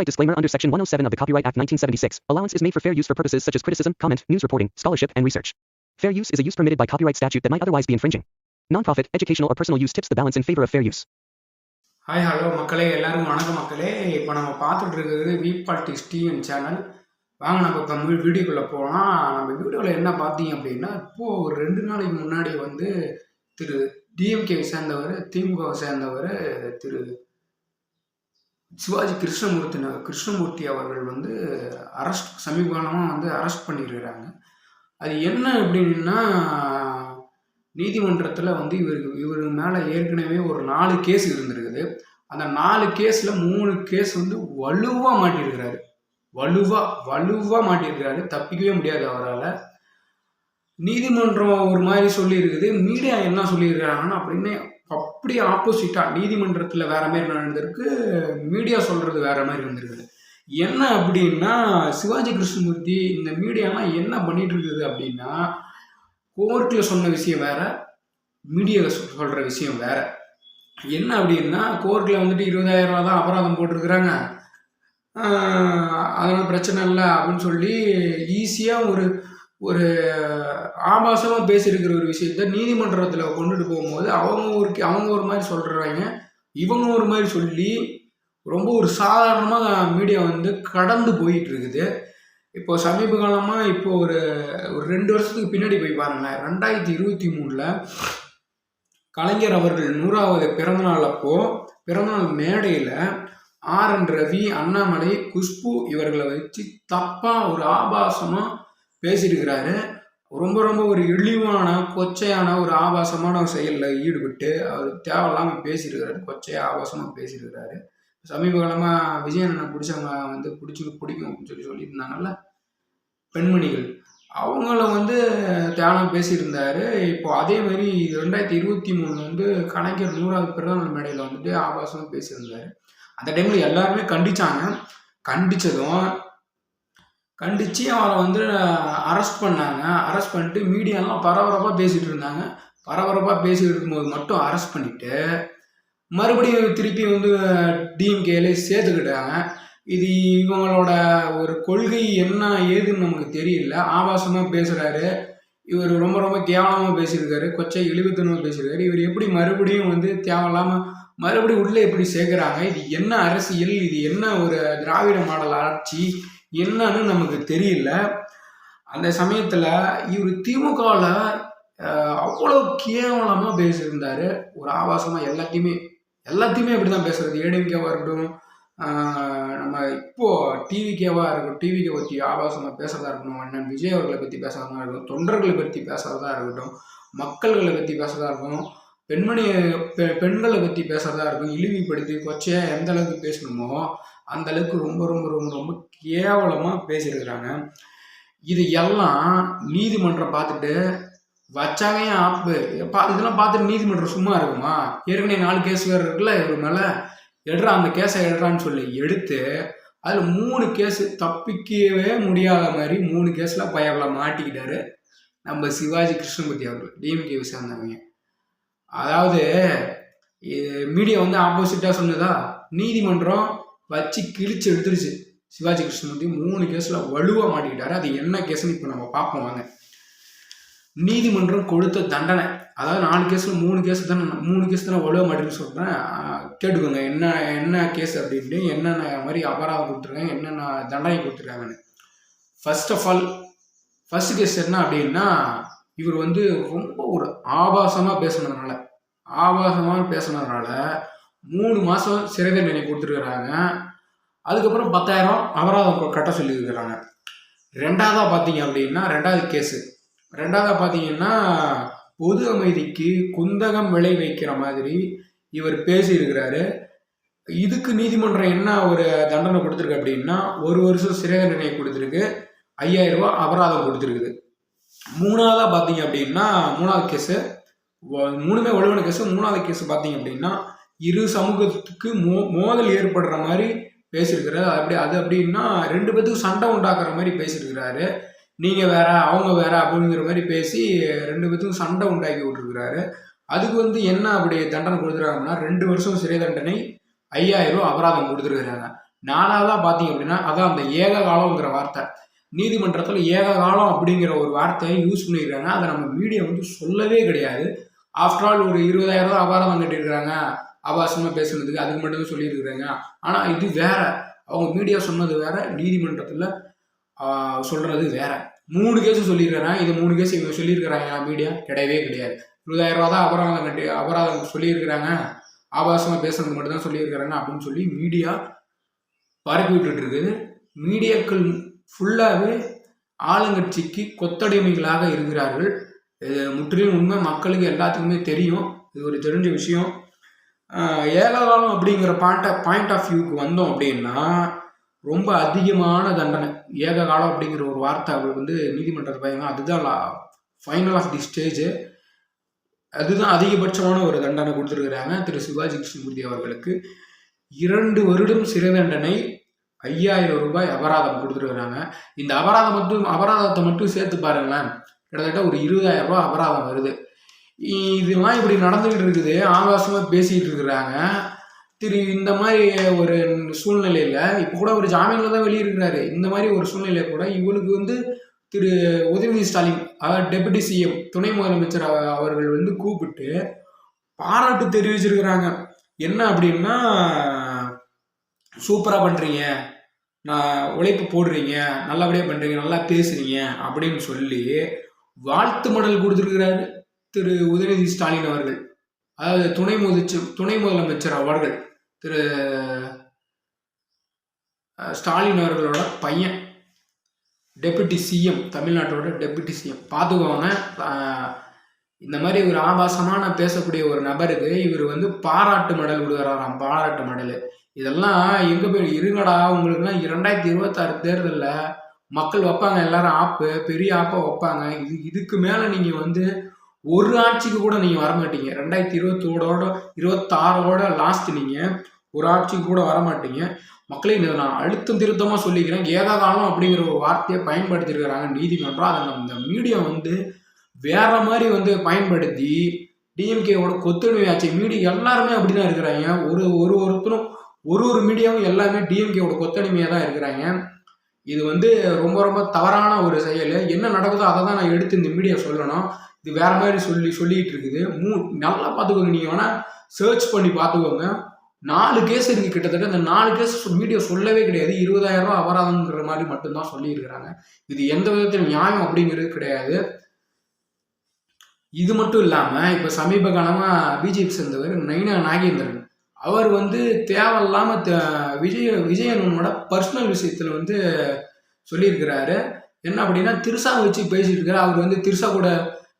Copyright disclaimer under Section 107 of the Copyright Act 1976. Allowance is made for fair use for purposes such as criticism, comment, news reporting, scholarship, and research. Fair use is a use permitted by copyright statute that might otherwise be infringing. Nonprofit, educational, or personal use tips the balance in favor of fair use. Hi hello மக்களே எல்லாரும் வணக்கம் மக்களே இப்போ நம்ம பார்த்துட்டு இருக்கிறது we politics TN channel வாங்க நம்ம இப்போ வீடியோக்குள்ளே போகலாம் நம்ம வீடியோவில் என்ன பார்த்தீங்க அப்படின்னா இப்போது ஒரு ரெண்டு நாளைக்கு முன்னாடி வந்து திரு டிஎம்கேவை சேர்ந்தவர் திமுகவை சேர்ந்தவர் திரு சிவாஜி கிருஷ்ணமூர்த்தி கிருஷ்ணமூர்த்தி அவர்கள் வந்து அரெஸ்ட் சமீப காலமாக வந்து அரெஸ்ட் பண்ணியிருக்கிறாங்க அது என்ன அப்படின்னா நீதிமன்றத்தில் வந்து இவருக்கு இவர் மேலே ஏற்கனவே ஒரு நாலு கேஸ் இருந்திருக்குது. அந்த நாலு கேஸில் மூணு கேஸ் வந்து வலுவாக மாட்டியிருக்கிறாரு. வலுவாக வலுவாக மாட்டியிருக்கிறாரு. தப்பிக்கவே முடியாது அவரால். நீதிமன்றம் ஒரு மாதிரி சொல்லியிருக்குது. மீடியா என்ன சொல்லியிருக்கிறாங்கன்னா அப்படின்னு அப்படி ஆப்போசிட்டாக நீதிமன்றத்தில் வேற மாதிரி நடந்திருக்கு. மீடியா சொல்கிறது வேற மாதிரி இருந்திருக்குது என்ன அப்படின்னா சிவாஜி கிருஷ்ணமூர்த்தி இந்த மீடியாலாம் என்ன பண்ணிட்டு இருக்குது அப்படின்னா கோர்ட்டில் சொன்ன விஷயம் வேற மீடியாவில் சொல்கிற விஷயம் வேற. என்ன அப்படின்னா கோர்ட்டில் வந்துட்டு இருபதாயிரம் ரூபா தான் அபராதம் போட்டிருக்கிறாங்க. அதனால் பிரச்சனை இல்லை அப்படின்னு சொல்லி ஈஸியாக ஒரு ஒரு ஆபாசமாக பேசியிருக்கிற ஒரு விஷயத்த நீதிமன்றத்தில் கொண்டுட்டு போகும்போது அவங்க ஒரு அவங்க ஒரு மாதிரி சொல்கிறாங்க இவங்க ஒரு மாதிரி சொல்லி ரொம்ப ஒரு சாதாரணமாக மீடியா வந்து கடந்து போயிட்டு இருக்குது இப்போ சமீப காலமாக இப்போ ஒரு ஒரு ரெண்டு வருஷத்துக்கு பின்னாடி போய் பாருங்களேன். ரெண்டாயிரத்தி இருபத்தி மூணில் கலைஞர் அவர்கள் நூறாவது பிறந்தநாள் அப்போ பிறந்தநாள் மேடையில் ஆர் என் ரவி அண்ணாமலை குஷ்பு இவர்களை வச்சு தப்பாக ஒரு ஆபாசமாக பேசியிருக்கிறாரு. ரொம்ப ரொம்ப ஒரு இழிவான கொச்சையான ஒரு ஆபாசமான ஒரு செயலில் ஈடுபட்டு அவர் தேவையில்லாமல் பேசியிருக்கிறாரு. கொச்சையாக ஆபாசமாக பேசியிருக்கிறாரு. சமீப காலமாக விஜயண்ணனை பிடிச்சவங்க வந்து பிடிச்சி பிடிக்கும் அப்படின்னு சொல்லி சொல்லியிருந்தாங்கல்ல பெண்மணிகள். அவங்கள வந்து தியானம் பேசியிருந்தாரு. இப்போ அதே மாதிரி ரெண்டாயிரத்தி இருபத்தி மூணு வந்து கலைஞர் நூறாவது பிறந்தநாள் மேடையில் வந்துட்டு ஆபாசமாக பேசியிருந்தாரு. அந்த டைமில் எல்லாருமே கண்டிச்சாங்க. கண்டித்ததும் கண்டித்து அவனை வந்து அரெஸ்ட் பண்ணாங்க. அரெஸ்ட் பண்ணிட்டு மீடியாலாம் பரபரப்பாக பேசிகிட்டு இருந்தாங்க. பரபரப்பாக பேசிகிட்டு இருக்கும்போது மட்டும் அரெஸ்ட் பண்ணிவிட்டு மறுபடியும் திருப்பி வந்து டிஎம்கேலே சேர்த்துக்கிட்டாங்க. இது இவங்களோட ஒரு கொள்கை என்ன ஏதுன்னு நமக்கு தெரியல. ஆபாசமாக பேசுகிறாரு இவர் ரொம்ப ரொம்ப கேவலமாக பேசியிருக்காரு. கொச்சை இழிவுத்தனமாக பேசியிருக்காரு. இவர் எப்படி மறுபடியும் வந்து தேவையில்லாமல் மறுபடியும் உள்ளே எப்படி சேர்க்குறாங்க? இது என்ன அரசியல்? இது என்ன ஒரு திராவிட மாடல் ஆட்சி? என்னன்னு நமக்கு தெரியல. அந்த சமயத்தில் இவர் திமுகவில் அவ்வளோ கேவலமாக பேசியிருந்தார். ஒரு ஆபாசமாக எல்லாத்தையுமே எல்லாத்தையுமே இப்படி தான் பேசுறது. ஏடிஎம்கேவாக இருக்கட்டும் நம்ம இப்போது டிவிகேவாக இருக்கட்டும் டிவிகே பற்றி ஆபாசமாக பேசுறதா இருக்கட்டும் அண்ணன் விஜய் அவர்களை பற்றி பேசுறதா இருக்கட்டும் தொண்டர்களை பற்றி பேசுறதா இருக்கட்டும் மக்கள்களை பற்றி பேசுறதா இருக்கட்டும் பெண்மணி பெ பெண்களை பற்றி பேசுறதா இருக்கும் இழிவுபடுத்தி கொச்சையாக எந்த அளவுக்கு பேசணுமோ அந்த அளவுக்கு ரொம்ப ரொம்ப ரொம்ப ரொம்ப கேவலமாக பேசியிருக்கிறாங்க. இது எல்லாம் நீதிமன்றம் பார்த்துட்டு வச்சாங்க ஏன் ஆப்பு இதெல்லாம் பார்த்துட்டு நீதிமன்றம் சும்மா இருக்குமா? ஏற்கனவே நாலு கேஸ் வேறு இருக்குல்ல இவர் மேலே. எடுறா அந்த கேஸை எடுறான்னு சொல்லி எடுத்து அதில் மூணு கேஸு தப்பிக்கவே முடியாத மாதிரி மூணு கேஸில் பயவில் மாட்டிக்கிட்டாரு நம்ம சிவாஜி கிருஷ்ணமூர்த்தி அவர்கள் டிஎம்கேவை சேர்ந்தவங்க. அதாவது மீடியா வந்து ஆப்போசிட்டாக சொன்னதா? நீதிமன்றம் வச்சு கிழிச்சு எடுத்துருச்சு சிவாஜி கிருஷ்ணமூர்த்தி மூணு கேஸில் வலுவாக மாட்டிக்கிட்டாரு. அது என்ன கேஸ்ன்னு இப்போ நம்ம பார்ப்போம் வாங்க. நீதிமன்றம் கொடுத்த தண்டனை. அதாவது நாலு கேஸில் மூணு கேஸ் தான் மூணு கேஸ் தானே வலுவாக மாட்டேன்னு சொல்கிறேன் கேட்டுக்கோங்க என்ன என்ன கேஸ் அப்படின்ட்டு என்னென்ன மாதிரி அபராதம் கொடுத்துருக்காங்க என்னென்ன தண்டனை கொடுத்துருக்காங்கன்னு. First of all first case என்ன அப்படின்னா இவர் வந்து ரொம்ப ஒரு ஆபாசமாக பேசுனதுனால ஆபாசமாக பேசுனதுனால மூணு மாதம் சிறை தண்டனை கொடுத்துருக்குறாங்க. அதுக்கப்புறம் பத்தாயிரம் அபராதம் கட்ட சொல்லியிருக்கிறாங்க. ரெண்டாவதாக பார்த்தீங்க அப்படின்னா ரெண்டாவது கேஸு. ரெண்டாவதாக பார்த்தீங்கன்னா பொது அமைதிக்கு குந்தகம் விளை வைக்கிற மாதிரி இவர் பேசியிருக்கிறாரு. இதுக்கு நீதிமன்றம் என்ன ஒரு தண்டனை கொடுத்துருக்கு அப்படின்னா ஒரு வருஷம் சிறை தண்டனை கொடுத்துருக்கு. ஐயாயிரம் ரூபா அபராதம் கொடுத்துருக்குது. மூணாவதாக பார்த்தீங்க அப்படின்னா மூணாவது கேஸு. மூணுமே வலுவான கேஸு. மூணாவது கேஸ் பார்த்தீங்க அப்படின்னா இரு சமூகத்துக்கு மோ மோதல் ஏற்படுற மாதிரி பேசியிருக்கிறாரு. அப்படி அது அப்படின்னா ரெண்டு பேத்துக்கும் சண்டை உண்டாக்குற மாதிரி பேசியிருக்கிறாரு. நீங்கள் வேற அவங்க வேற அப்படிங்கிற மாதிரி பேசி ரெண்டு பேத்துக்கும் சண்டை உண்டாக்கி விட்டுருக்கிறாரு. அதுக்கு வந்து என்ன அப்படி தண்டனை கொடுத்துருக்காங்கன்னா ரெண்டு வருஷம் சிறை தண்டனை ஐயாயிரம் ரூபா அபராதம் கொடுத்துருக்குறாங்க. தான் பார்த்தீங்க அப்படின்னா அதான் அந்த ஏக காலம்ங்கிற வார்த்தை. நீதிமன்றத்தில் ஏக காலம் அப்படிங்கிற ஒரு வார்த்தையை யூஸ் பண்ணியிருக்காங்க. அதை நம்ம மீடியா வந்து சொல்லவே கிடையாது. ஆஃப்டர் ஆல் ஒரு இருபதாயிரம் ரூபா அபராதம் கட்டியிருக்கிறாங்க. ஆபாசமாக பேசுனதுக்கு அதுக்கு மட்டுமே சொல்லியிருக்கிறாங்க. ஆனால் இது வேற. அவங்க மீடியா சொன்னது வேற நீதிமன்றத்தில் சொல்கிறது வேற. மூணு கேஸ் சொல்லியிருக்கிறாங்க. இது மூணு கேஸ் இவங்க சொல்லியிருக்கிறாங்க. மீடியா கிடையவே கிடையாது. இருபதாயிரம் ரூபா தான் அபராதம் கட்டி அபராதம் சொல்லியிருக்கிறாங்க. ஆபாசமாக பேசுறது மட்டும் தான் சொல்லியிருக்கிறாங்க அப்படின்னு சொல்லி மீடியா பரப்பி விட்டுட்டு இருக்குது மீடியாக்கள் ஃபுல்லாகவே ஆளுங்கட்சிக்கு கொத்தடிமைகளாக இருக்கிறார்கள். இது முற்றிலும் உண்மை. மக்களுக்கு எல்லாத்துக்குமே தெரியும். இது ஒரு தெரிஞ்ச விஷயம். ஆஹ் அப்படிங்கிற பாயிண்ட் பாயிண்ட் ஆஃப் வியூக்கு வந்தோம் அப்படின்னா ரொம்ப அதிகமான தண்டனை. ஏககாலம் அப்படிங்கிற ஒரு வார்த்தை அவர் வந்து நீதிமன்றத்தில் பயங்க அதுதான் ஃபைனல் ஆஃப் தி ஸ்டேஜ் அதுதான் அதிகபட்சமான ஒரு தண்டனை கொடுத்துருக்குறாங்க திரு சிவாஜி கிருஷ்ணமூர்த்தி அவர்களுக்கு. இரண்டு வருடம் சிறை தண்டனை ஐயாயிரம் ரூபாய் அபராதம் கொடுத்துருக்குறாங்க. இந்த அபராதம் மட்டும் அபராதத்தை மட்டும் சேர்த்து பாருங்களேன். கிட்டத்தட்ட ஒரு இருபதாயிரம் ரூபாய் அபராதம் வருது. இதெல்லாம் இப்படி நடந்துகிட்டு இருக்குது. ஆபாசமாக பேசிக்கிட்டு இருக்கிறாங்க. திரு இந்த மாதிரி ஒரு சூழ்நிலையில் இப்போ கூட ஒரு ஜாமீனில் தான் வெளியிருக்கிறாரு. இந்த மாதிரி ஒரு சூழ்நிலையை கூட இவளுக்கு வந்து திரு உதயநிதி ஸ்டாலின் அதாவது டெபுட்டி சிஎம் துணை முதலமைச்சர் அவர்கள் வந்து கூப்பிட்டு பாராட்டு தெரிவிச்சிருக்கிறாங்க. என்ன அப்படின்னா சூப்பராக பண்ணுறீங்க நான் உழைப்பு போடுறீங்க. நல்லபடியாக பண்ணுறீங்க நல்லா பேசுறீங்க. அப்படின்னு சொல்லி வாழ்த்து மடல் கொடுத்துருக்கிறாரு. திரு உதயநிதி ஸ்டாலின் அவர்கள் அதாவது துணை முதச்சு துணை முதலமைச்சர் அவர்கள் திரு ஸ்டாலின் அவர்களோட பையன் டெபுட்டி சிஎம் தமிழ்நாட்டோட டெபுட்டி சிஎம் பார்த்துக்கோங்க இந்த மாதிரி ஒரு ஆபாசமான பேசக்கூடிய ஒரு நபருக்கு இவர் வந்து பாராட்டு மடல் விடுகிறாராம் பாராட்டு மடல். இதெல்லாம் எங்க போய் இருங்கடா உங்களுக்குலாம் இரண்டாயிரத்தி இருபத்தாறு தேர்தலில் மக்கள் வைப்பாங்க எல்லாரும் ஆப்பு பெரிய ஆப்பை வைப்பாங்க. இது இதுக்கு மேலே நீங்கள் வந்து ஒரு ஆட்சிக்கு கூட நீங்கள் வர மாட்டீங்க ரெண்டாயிரத்தி இருபத்தோடோட இருபத்தாறோட லாஸ்ட் நீங்கள் ஒரு ஆட்சிக்கு கூட வர மாட்டீங்க மக்களே இதை நான் அழுத்தம் திருத்தமாக சொல்லிக்கிறேன். ஏதாதாலும் அப்படிங்கிற ஒரு வார்த்தையை பயன்படுத்தியிருக்கிறாங்க நீதிமன்றம். அதை நம்ம மீடியா வந்து வேற மாதிரி வந்து பயன்படுத்தி டிஎம்கேவோட கொத்தடிமை ஆச்சு மீடியா எல்லாருமே அப்படிதான் இருக்கிறாங்க. ஒரு ஒரு ஒருத்தரும் ஒரு ஒரு மீடியாவும் எல்லாமே டிஎம்கேவோட கொத்தடிமையாக தான் இருக்கிறாங்க. இது வந்து ரொம்ப ரொம்ப தவறான ஒரு செயல். என்ன நடக்குதோ அதை தான் நான் எடுத்து இந்த மீடியா சொல்லணும். இது வேற மாதிரி சொல்லி சொல்லிட்டு இருக்குது. மூ நல்லா பார்த்துக்கோங்க நீங்கள் வேணால் சர்ச் பண்ணி பார்த்துக்கோங்க. நாலு கேஸ் இருக்கு கிட்டத்தட்ட. இந்த நாலு கேஸ் மீடியா சொல்லவே கிடையாது. இருபதாயிரம் ரூபா அபராதம்ங்கிற மாதிரி மட்டும்தான் சொல்லியிருக்கிறாங்க. இது எந்த விதத்தில் நியாயம் அப்படிங்கிறது கிடையாது. இது மட்டும் இல்லாமல் இப்போ சமீப காலமாக பிஜேபி சேர்ந்தவர் நைனா நாகேந்திரன். அவர் வந்து தேவையில்லாமல் த- விஜய விஜயனோட பர்சனல் விஷயத்தில் வந்து சொல்லியிருக்கிறாரு. என்ன அப்படின்னா திருசா வச்சு பேசிட்டு இருக்காரு. அவர் வந்து திருசா கூட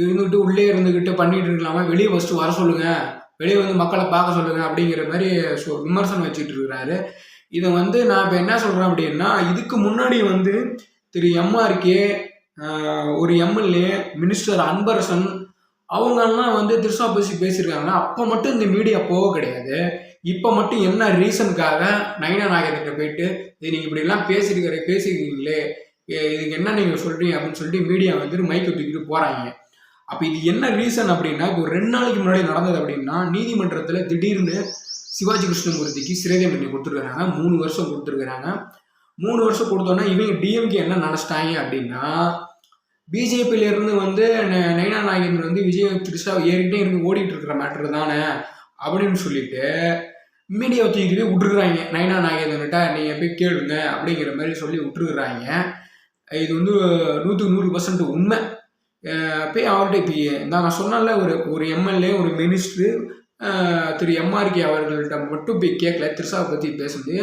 இருந்துகிட்டு உள்ளே இருந்துக்கிட்டு பண்ணிட்டு இருக்கலாமா. வெளியே ஃபஸ்ட்டு வர சொல்லுங்க. வெளியே வந்து மக்களை பார்க்க சொல்லுங்க அப்படிங்கிற மாதிரி சொ- விமர்சனம் வச்சுட்டு இருக்கிறாரு இதை வந்து நான் இப்போ என்ன சொல்கிறேன் அப்படின்னா இதுக்கு முன்னாடி வந்து திரு எம்ஆர்கே ஒரு எம்எல்ஏ மினிஸ்டர் அன்பரசன் அவங்கெல்லாம் வந்து திருசா பேசி பேசியிருக்காங்க. அப்போ மட்டும் இந்த மீடியா போக கிடையாது. இப்போ மட்டும் என்ன ரீசனுக்காக நயனா நாகேந்திர போயிட்டு இது நீங்கள் இப்படிலாம் பேசியிருக்கிற பேசியிருக்கீங்களே இதுக்கு என்ன நீங்கள் சொல்கிறீங்க அப்படின்னு சொல்லிட்டு மீடியா வந்துட்டு மைக்கை தூக்கிட்டு போகிறாங்க அப்போ இது என்ன ரீசன் அப்படின்னா இப்போ ஒரு ரெண்டு நாளைக்கு முன்னாடி நடந்தது அப்படின்னா நீதிமன்றத்தில் திடீர்னு சிவாஜி கிருஷ்ணமூர்த்திக்கு சிறை தண்டனை கொடுத்துருக்குறாங்க. மூணு வருஷம் கொடுத்துருக்குறாங்க. மூணு வருஷம் கொடுத்தோன்னா இவங்க டிஎம்கே என்ன நினச்சிட்டாங்க அப்படின்னா பிஜேபியிலேருந்து வந்து ந- நயனா நாகேந்திரன் வந்து விஜய் திருஷா ஏறிக்கிட்டே இருந்து ஓடிட்டு இருக்கிற மேட்ரு தானே அப்படின்னு சொல்லிட்டு மீடியாவை தூக்கிட்டு போய் விட்டுருக்குறாங்க. நயனா நாகேந்திரன்கிட்ட நீங்கள் போய் கேளுங்க அப்படிங்கிற மாதிரி சொல்லி விட்டுருக்குறாங்க. இது வந்து நூற்றுக்கு நூறு பர்சன்ட் உண்மை. போய் அவர்கிட்ட இப்போ நான் சொன்னேன்ல ஒரு ஒரு எம்எல்ஏ ஒரு மினிஸ்டரு திரு எம்ஆர்கே அவர்கள்ட்ட மட்டும் போய் கேட்கல திருசாவை பற்றி பேசுனது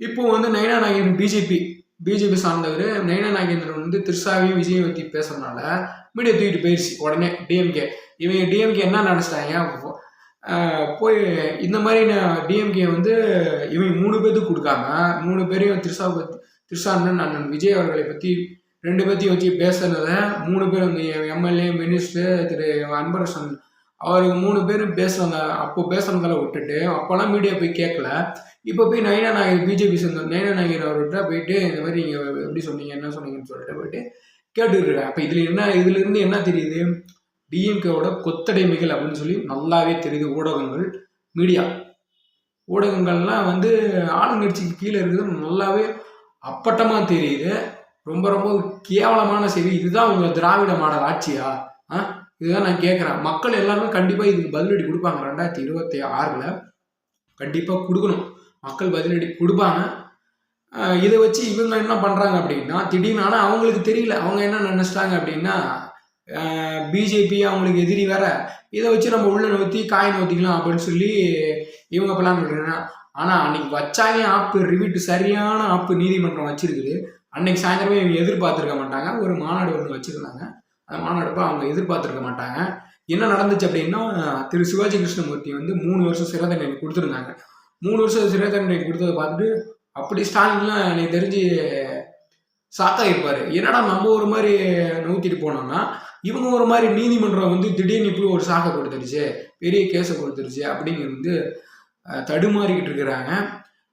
இப்போ வந்து நயனா நாகேந்திரன் பிஜேபி பிஜேபி சார்ந்தவர் நயனா நாகேந்திரன் வந்து திருசாவையும் விஜயம் பற்றி பேசுறதுனால மீடியா தூக்கிட்டு போயிடுச்சு உடனே டிஎம்கே இவங்க டிஎம்கே என்ன நினச்சிட்டாங்க போய் இந்த மாதிரி டிஎம்கே வந்து இவங்க மூணு பேர்த்துக்கு கொடுக்காம மூணு பேரையும் திருசாவை பற்றி கிருஷ்ணன் அண்ணன் அண்ணன் விஜய் அவர்களை பற்றி ரெண்டு பற்றி வச்சு பேசுனதை மூணு பேர் வந்து எம்எல்ஏ மினிஸ்டர் திரு அன்பரசன். அவருக்கு மூணு பேரும் பேசுனத அப்போ பேசுனதெல்லாம் விட்டுட்டு அப்போல்லாம் மீடியா போய் கேட்கல இப்போ போய் நயனா நாயகர் பிஜேபி சேர்ந்த நயனா நாயகர் அவர்கிட்ட போயிட்டு இந்த மாதிரி நீங்கள் எப்படி சொன்னீங்க என்ன சொன்னீங்கன்னு சொல்லிட்டு போயிட்டு கேட்டுருக்கேன் அப்போ இதில் என்ன இதுலேருந்து என்ன தெரியுது? டிஎம்கேவோட கொத்தடைமைகள் அப்படின்னு சொல்லி நல்லாவே தெரியுது ஊடகங்கள் மீடியா ஊடகங்கள்லாம் வந்து ஆளுங்கட்சிக்கு கீழே இருக்கிறது நல்லாவே அப்பட்டமாக தெரியுது. ரொம்ப ரொம்ப கேவலமான செய்தி. இதுதான் உங்கள் திராவிட மாடல் ஆட்சியா? ஆ? இதுதான் நான் கேட்குறேன் மக்கள் எல்லாருமே கண்டிப்பாக இதுக்கு பதிலடி கொடுப்பாங்க. ரெண்டாயிரத்தி இருபத்தி ஆறில் கண்டிப்பாக கொடுக்கணும். மக்கள் பதிலடி கொடுப்பாங்க. இதை வச்சு இவங்க என்ன பண்ணுறாங்க அப்படின்னா திடீர்னு ஆனால் அவங்களுக்கு தெரியல. அவங்க என்ன நினச்சிட்டாங்க அப்படின்னா பிஜேபி அவங்களுக்கு எதிரி வேற. இதை வச்சு நம்ம உள்ள நோத்தி காய் நோத்திக்கலாம் அப்படின்னு சொல்லி இவங்க பிளான் பண்ணுறாங்க ஆனால் அன்னைக்கு வச்சாங்க ஆப்பு ரிவிட்டு சரியான ஆப்பு நீதிமன்றம் வச்சிருக்குது. அன்னைக்கு சாயந்தரமே இவங்க எதிர்பார்த்துருக்க மாட்டாங்க. ஒரு மாநாடு ஒன்று வச்சுருந்தாங்க. அந்த மாநாடுப்பா அவங்க எதிர்பார்த்துருக்க மாட்டாங்க. என்ன நடந்துச்சு அப்படின்னா திரு சிவாஜி கிருஷ்ணமூர்த்தி வந்து மூணு வருஷம் சிறை தண்டனை கொடுத்துருந்தாங்க. மூணு வருஷம் சிறை தண்டனை கொடுத்ததை பார்த்துட்டு அப்படி ஸ்டாலின்லாம் எனக்கு தெரிஞ்சு சாக்கா இருப்பார் என்னடா நம்ம ஒரு மாதிரி நூற்றிட்டு போனோம்னா இவங்க ஒரு மாதிரி நீதிமன்றம் வந்து திடீர்னு இப்படி ஒரு சாக்கை கொடுத்துருச்சு பெரிய கேஸை கொடுத்துருச்சு அப்படிங்கிறது வந்து தடுமாறிக்கிட்டு இருக்கிறாங்க.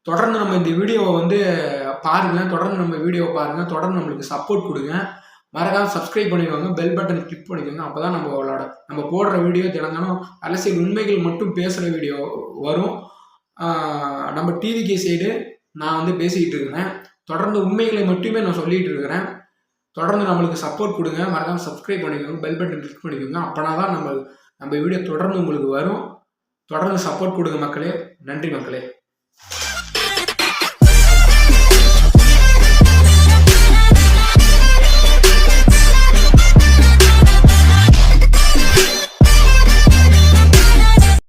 தொடர்ந்து நம்ம இந்த வீடியோவை வந்து பாருங்கள் தொடர்ந்து நம்ம வீடியோவை பாருங்கள் தொடர்ந்து நம்மளுக்கு சப்போர்ட் கொடுங்க. மறக்காம சப்ஸ்கிரைப் பண்ணிக்கோங்க. பெல் பட்டன் கிளிக் பண்ணிக்கோங்க. அப்பதான் நம்மளோட நம்ம போடுற வீடியோ தினந்தாலும் அரசியல் உண்மைகள் மட்டும் பேசுகிற வீடியோ வரும். நம்ம டிவிகே சைடு நான் வந்து பேசிக்கிட்டு இருக்கிறேன். தொடர்ந்து உண்மைகளை மட்டுமே நான் சொல்லிகிட்டு இருக்கிறேன். தொடர்ந்து நம்மளுக்கு சப்போர்ட் கொடுங்க. மறக்காம சப்ஸ்கிரைப் பண்ணிக்கோங்க. பெல் பட்டன் கிளிக் பண்ணிக்கோங்க. அப்போனா தான் நம்ம நம்ம வீடியோ தொடர்ந்து உங்களுக்கு வரும். தொடர்ந்து சப்போர்ட் கொடுங்க மக்களே. நன்றி மக்களே.